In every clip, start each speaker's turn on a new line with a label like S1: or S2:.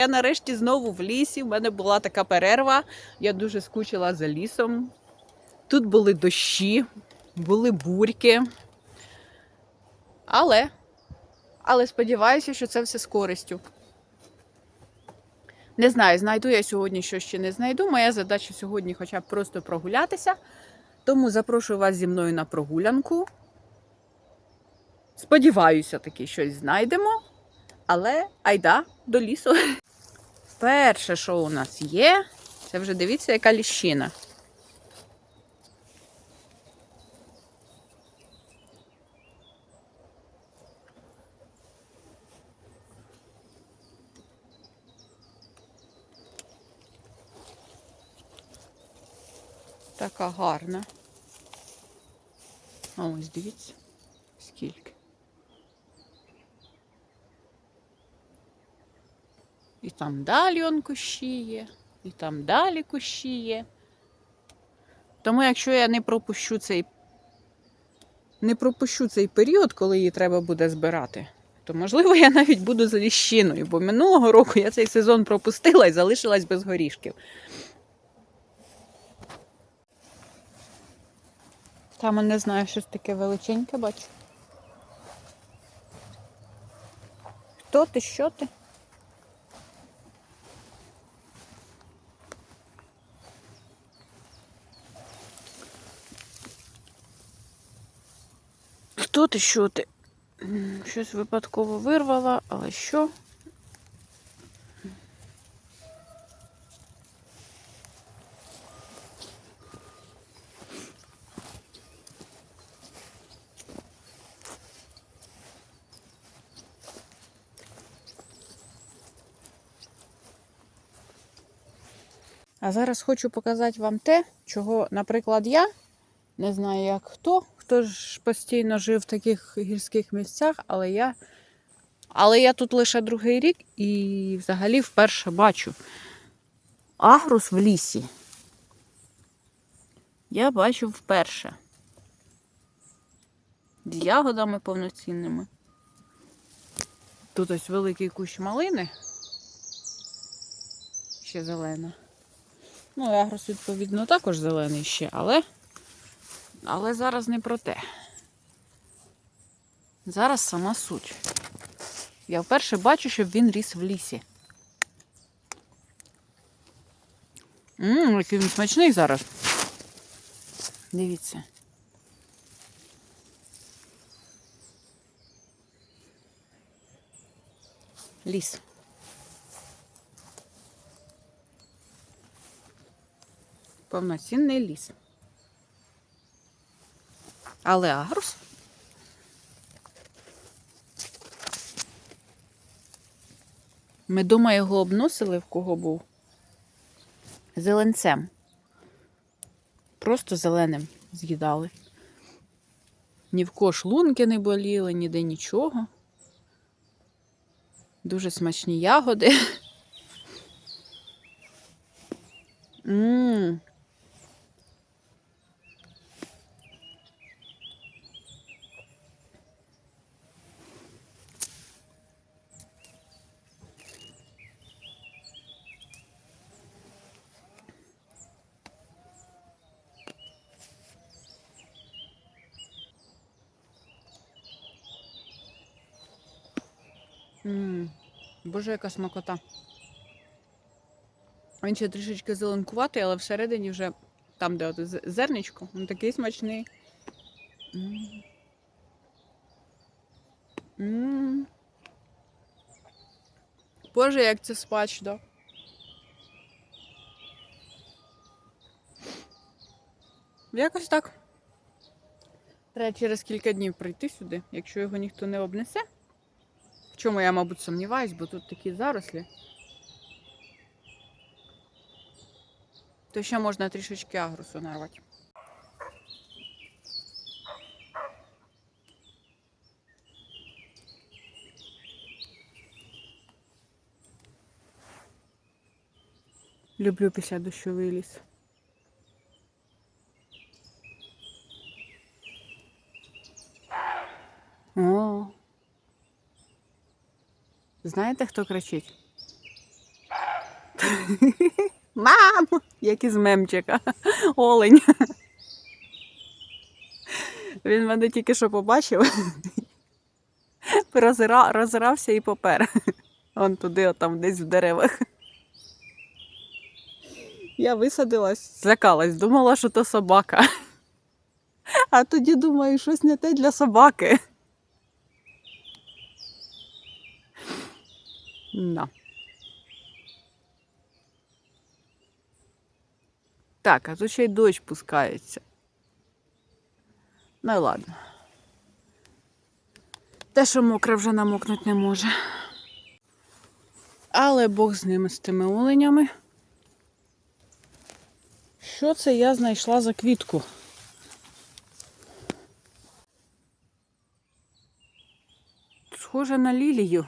S1: Я нарешті знову в лісі. В мене була така перерва. Я дуже скучила за лісом. Тут були дощі, були бурьки. Але, але сподіваюся, що це все з користю. Не знаю, знайду я сьогодні що ще не знайду. Моя задача сьогодні хоча б просто прогулятися. Тому запрошую вас зі мною на прогулянку. Сподіваюся, таки щось знайдемо. Але айда до лісу. Перше, що у нас є, це вже дивіться, яка ліщина. Така гарна. Ось дивіться, скільки. І там далі он кущі є, і там далі кущі є. Тому якщо я не пропущу цей не пропущу цей період, коли її треба буде збирати, то можливо я навіть буду з ліщиною, бо минулого року я цей сезон пропустила і залишилась без горішків. Там не знаю, щось таке величеньке бачу. Хто ти, що ти? Хто ти, що ти? Щось випадково вирвала, але що? А зараз хочу показати вам те, чого, наприклад, я не знаю, як хто, хто ж постійно жив в таких гірських місцях, але я, але я тут лише другий рік і взагалі вперше бачу агрус в лісі. Я бачу вперше. З ягодами повноцінними. Тут ось великий кущ малини. Ще зелена. Ну, агрос, відповідно, також зелений ще, але. Але зараз не про те. Зараз сама суть. Я вперше бачу, щоб він ріс в лісі. Ммм, який він смачний зараз. Дивіться. Ліс. Повноцінний ліс. Але агрус. Ми дома його обносили, в кого був. Зеленцем. Просто зеленим з'їдали. Ні в кого шлунки не боліли, ніде нічого. Дуже смачні ягоди. Ммм. Ммм, боже, яка смакота. Він ще трішечки зеленкуватий, але всередині вже там, де от зерничко, він такий смачний. М. М. Боже, як це смачно. Якось так. Треба через кілька днів прийти сюди, якщо його ніхто не обнесе. Чому я, мабуть, сумніваюсь, бо тут такі зарослі. То ще можна трішечки агрусу нарвати. Люблю після дощовий ліс. О. Знаєте, хто кричить? Мам! Як із мемчика. Олень. Він мене тільки що побачив. Розира, розирався і попер. Он туди, отам десь в деревах. Я висадилась, злякалась, думала, що то собака. А тоді думаю, щось не те для собаки. Да. Так, а тут ще й дощ пускається. Ну і ладно. Те, що мокре, вже намокнути не може. Але Бог з ними, з тими оленями. Що це я знайшла за квітку? Схоже на лілію.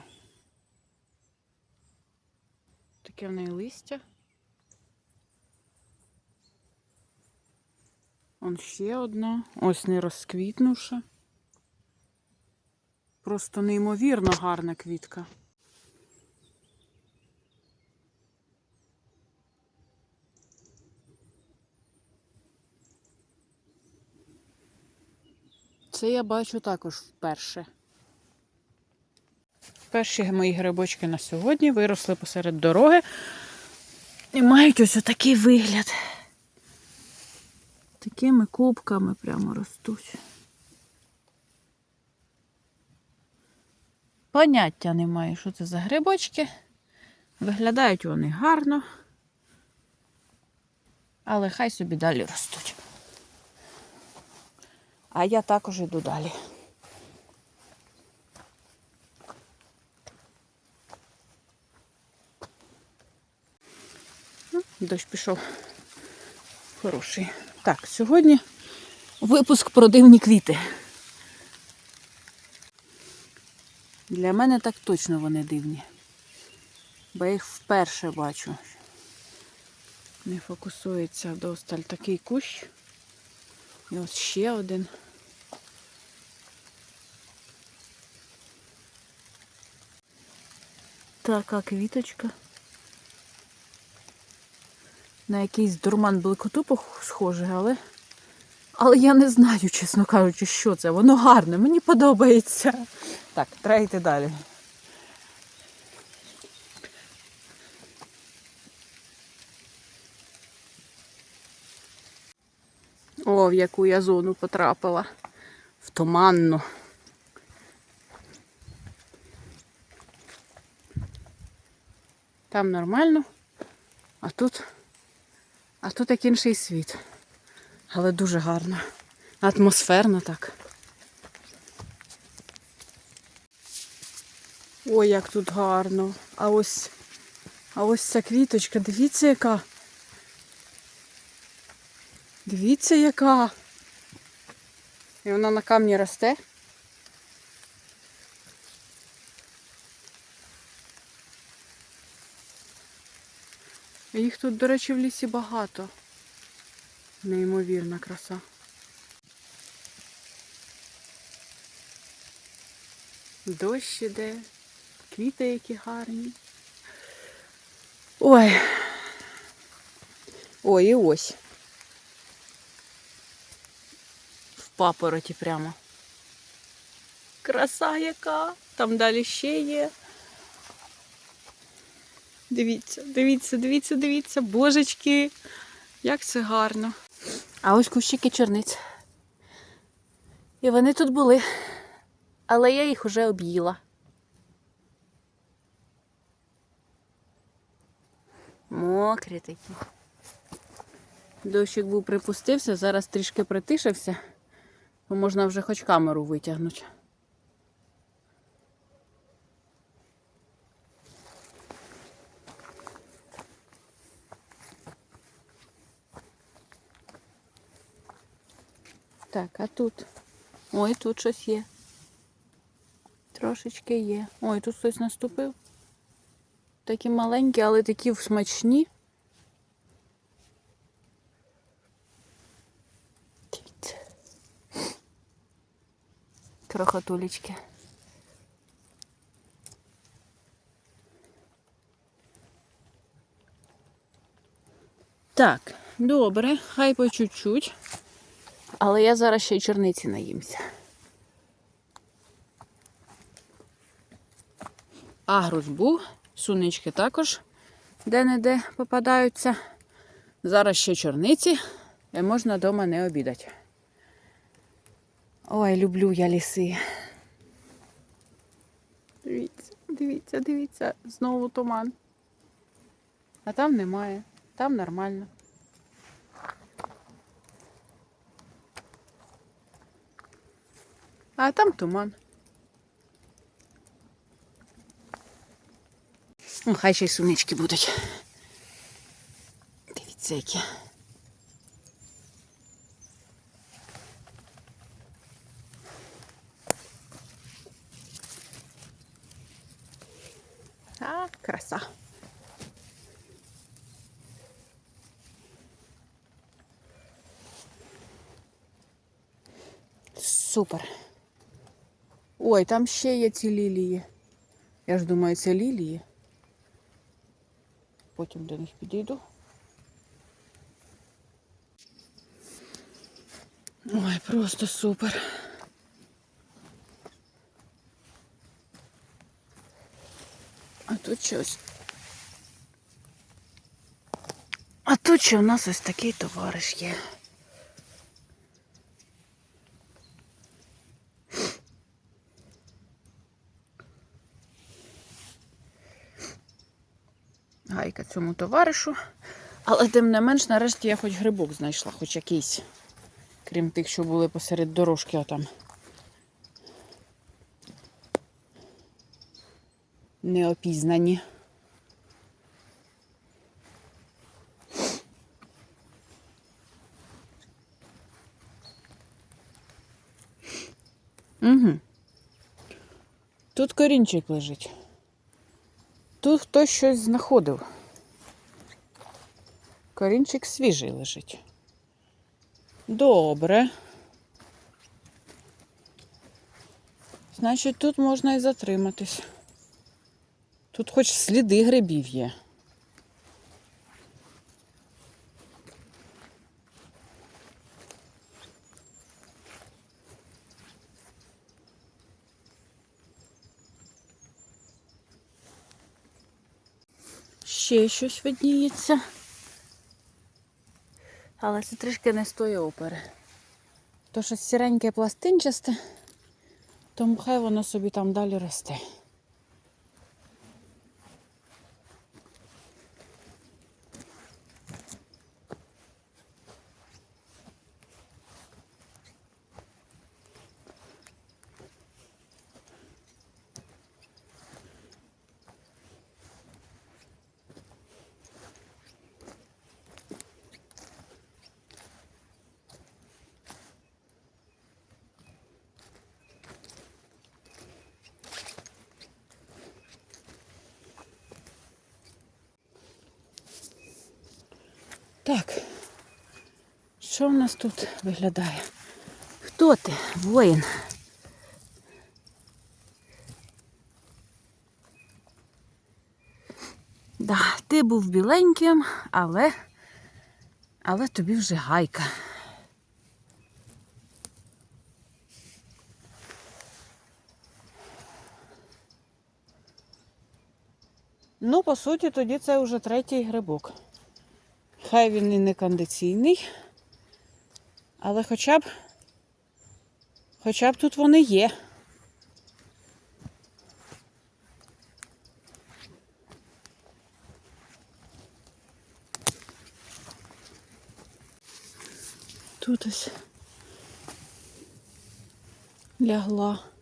S1: Таке в неї листя. Он ще одна. Ось не розквітнувша. Просто неймовірно гарна квітка. Це я бачу також вперше. Перші мої грибочки на сьогодні виросли посеред дороги і мають ось отакий вигляд. Такими кубками прямо ростуть. Поняття немає, що це за грибочки. Виглядають вони гарно, але хай собі далі ростуть. А я також йду далі. Дощ пішов. Хороший. Так, сьогодні випуск про дивні квіти. Для мене так точно вони дивні. Бо я їх вперше бачу. Не фокусується досталь такий кущ. І ось ще один. Така квіточка. На якийсь дурман блекоту схоже, але. Але я не знаю, чесно кажучи, що це. Воно гарне, мені подобається. Так, треба йти далі. О, в яку я зону потрапила. В туманну. Там нормально, а тут, а тут як інший світ. Але дуже гарно. Атмосферно так. Ой, як тут гарно. А ось, а ось ця квіточка, дивіться, яка. Дивіться, яка. І вона на камні росте. Їх тут, до речі, в лісі багато. Неймовірна краса. Дощ іде, квіти які гарні. Ой. Ой, і ось. В папороті прямо. Краса яка. Там далі ще є. Дивіться, дивіться, дивіться, дивіться, божечки, як це гарно. А ось кущики чорниць. І вони тут були, але я їх уже об'їла. Мокрі такі. Дощик був припустився, зараз трішки притишився, то можна вже хоч камеру витягнути. Так, а тут. Ой, тут щось є. Трошечки є. Ой, тут хтось наступив. Такі маленькі, але такі смачні. Крохотулечки. Так, добре, хай по чуть-чуть. Але я зараз ще й чорниці наїмся. Агрус був, сунички також де-не-де попадаються. Зараз ще чорниці, і можна вдома не обідати. Ой, люблю я ліси. Дивіться, дивіться, дивіться, знову туман. А там немає, там нормально. А там туман. Ну, хай ще й сунички будуть. Дивіться, які. А, краса. Супер. Ой, там ще є ці лілії. Я ж думаю, це лілії. Потім до них підійду. Ой, просто супер. А тут щось. А тут ще у нас ось такий товариш є. Гайка цьому товаришу. Але тим не менш, нарешті я хоч грибок знайшла, хоч якийсь. Крім тих, що були посеред дорожки отам. Неопізнані. Угу. Тут корінчик лежить. Тут хтось щось знаходив. Корінчик свіжий лежить. Добре. Значить, тут можна і затриматись. Тут хоч сліди грибів є. Ще щось видніється. Але це трішки не з тої опери. То що сіреньке пластинчасте, тому хай воно собі там далі росте. Так, що в нас тут виглядає? Хто ти, воїн? Да, ти був біленьким, але, але тобі вже гайка. Ну, по суті, тоді це вже третій грибок. Хай він і не кондиційний, але хоча б, хоча б тут вони є. Тут ось лягла.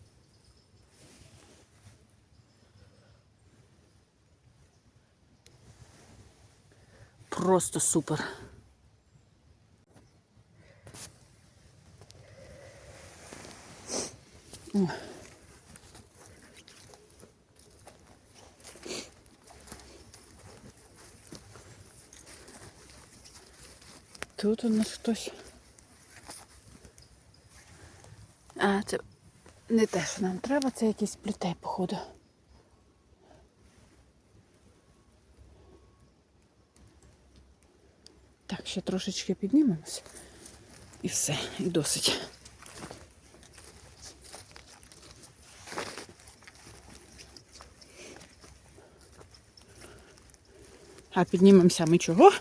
S1: Просто супер. О. Тут у нас хтось. А, це не те, що нам треба, це якийсь плітей, походу. Ще трошечки піднімемось. І все, і досить. А піднімемося ми чого?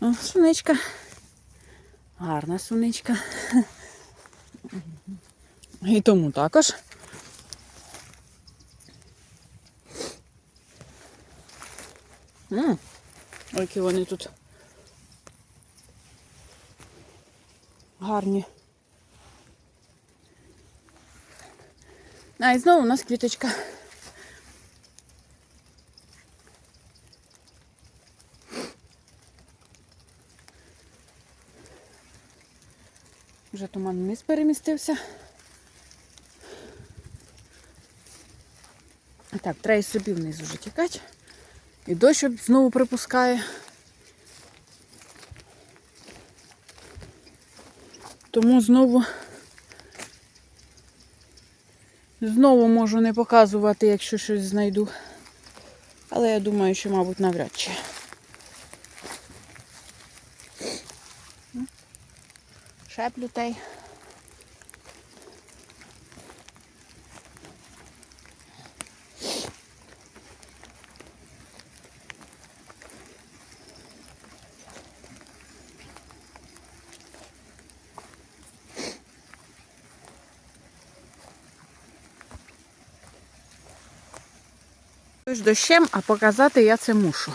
S1: О, суничка. Гарна суничка. І тому також. Ой, які вони тут гарні. А, і знову у нас квіточка. Вже туман вниз перемістився. Так, треба собі вниз уже тікати. І дощ знову припускає. Тому знову знову можу не показувати, якщо щось знайду. Але я думаю, що, мабуть, навряд чи. Шеплю тей. З дощем, а показати я це мушу.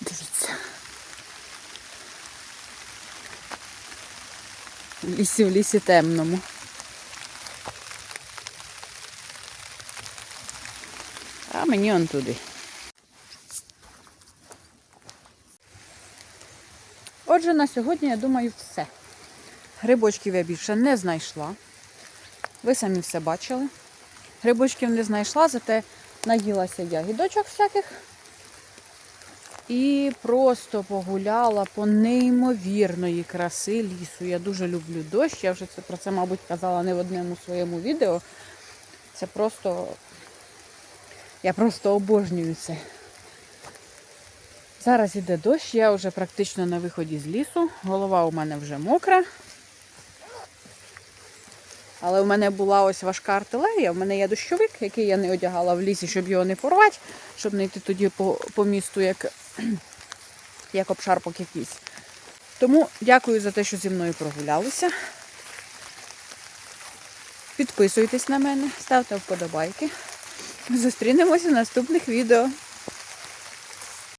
S1: Дивіться. В лісі в лісі темному. А мені он туди. Отже, на сьогодні, я думаю, все. Грибочків я більше не знайшла. Ви самі все бачили. Грибочків не знайшла, зате наїлася ягідочок всяких. І просто погуляла по неймовірної краси лісу. Я дуже люблю дощ. Я вже це, про це, мабуть, казала не в одному своєму відео. Це просто. Я просто обожнюю це. Зараз іде дощ, я вже практично на виході з лісу. Голова у мене вже мокра. Але в мене була ось важка артилерія, в мене є дощовик, який я не одягала в лісі, щоб його не порвати, щоб не йти тоді по, по місту, як, як обшарпок якийсь. Тому дякую за те, що зі мною прогулялися. Підписуйтесь на мене, ставте вподобайки. Зустрінемося в наступних відео.